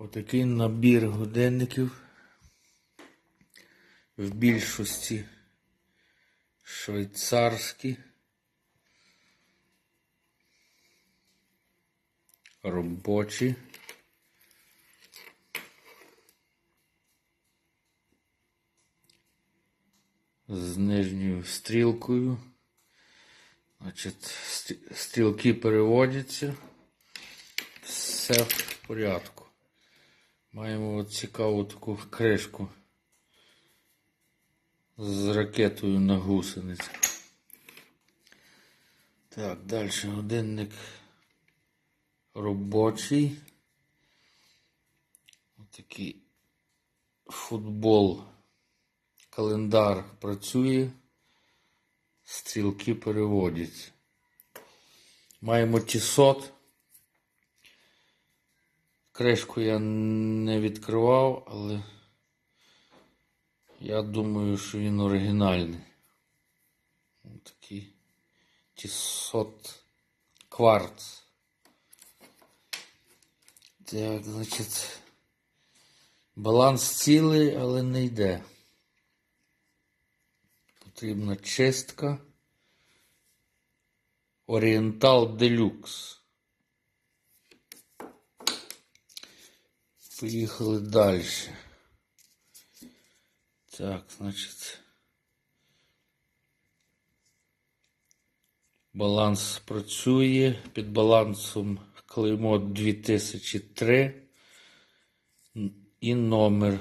Отакий набір годинників. В більшості швейцарські. Робочі. З нижньою стрілкою. Значить, стрілки переводяться. Все в порядку. Маємо от цікаву таку кришку з ракетою на гусениці. Так, далі годинник робочий. Отакий футбол. Календар працює. Стрілки переводяться. Маємо тісот. Кришку я не відкривав, але я думаю, що він оригінальний. Ось Такий тісот кварц. Так, значить, баланс цілий, але не йде. Потрібна чистка. Орієнтал Делюкс. Поїхали далі. Так, значить. Баланс працює. Під балансом клеймо 2003 і номер.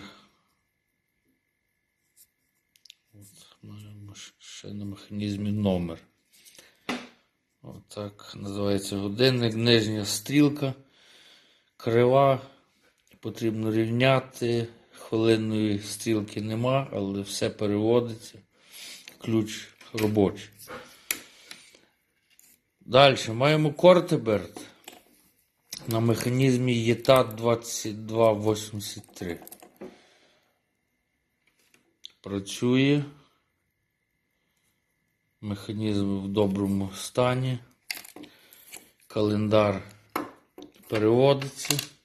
От, маємо ще на механізмі номер. Отак називається годинник. Нижня стрілка, крива. Потрібно рівняти. Хвилинної стрілки нема, але все переводиться. Ключ робочий. Далі маємо кортеберт на механізмі ЄТА 2283. Працює. Механізм в доброму стані. Календар переводиться.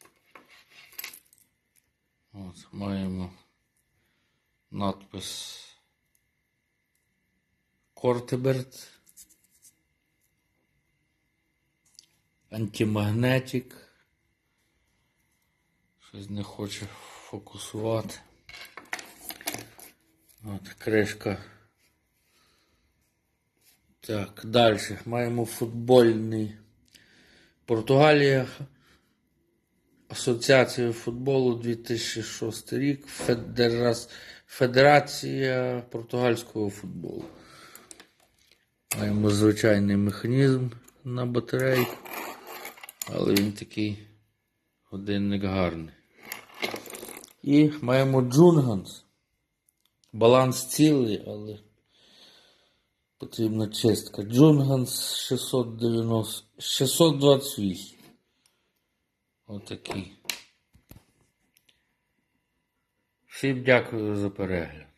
От, маємо надпис Кортеберт. Антимагнетик. Щось не хоче фокусувати. От кришка. Так, далі. Маємо футбольний Португалія. Асоціація футболу 2006 рік. Федерас... Федерація португальського футболу. Маємо звичайний механізм на батарейку, але він такий годинник гарний. І маємо Джунганс. Баланс цілий, але потрібна чистка. Джунганс 690... 628. Отакий. Всім дякую за перегляд.